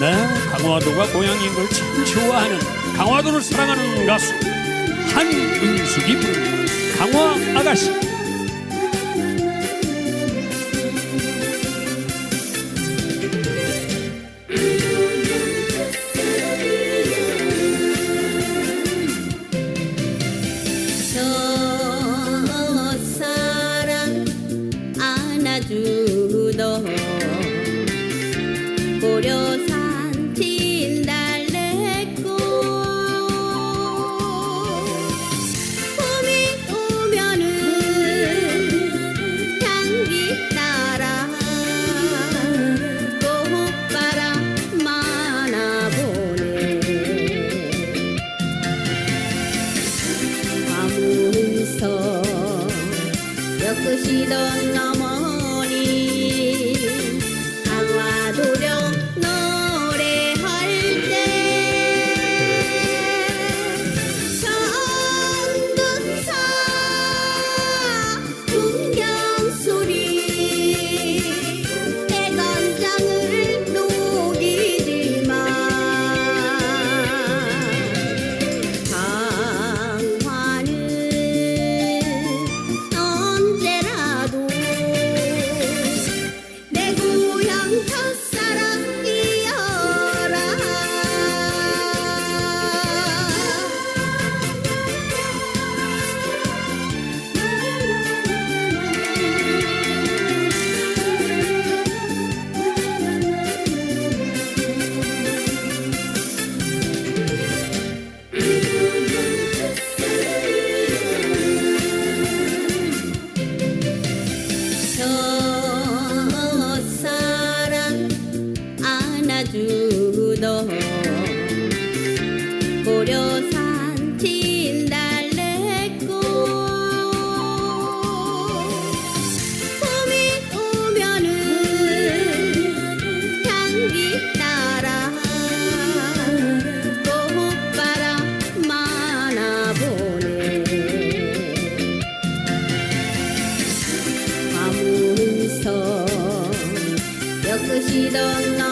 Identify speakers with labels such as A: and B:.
A: 네, 강화도가 고향인 걸 참 좋아하는 강화도를 사랑하는 가수 한은숙이 강화 아가씨.
B: 안아주던 고려 산 진달래꽃 봄이 오면은 향기 따라 꽃바람 많아보네 가문서 엮으시던 어 안아주던 고려산 진달래꽃 봄이 오면은 향기 따라 꽃바람 많아보네. 가문서 엮으시던 어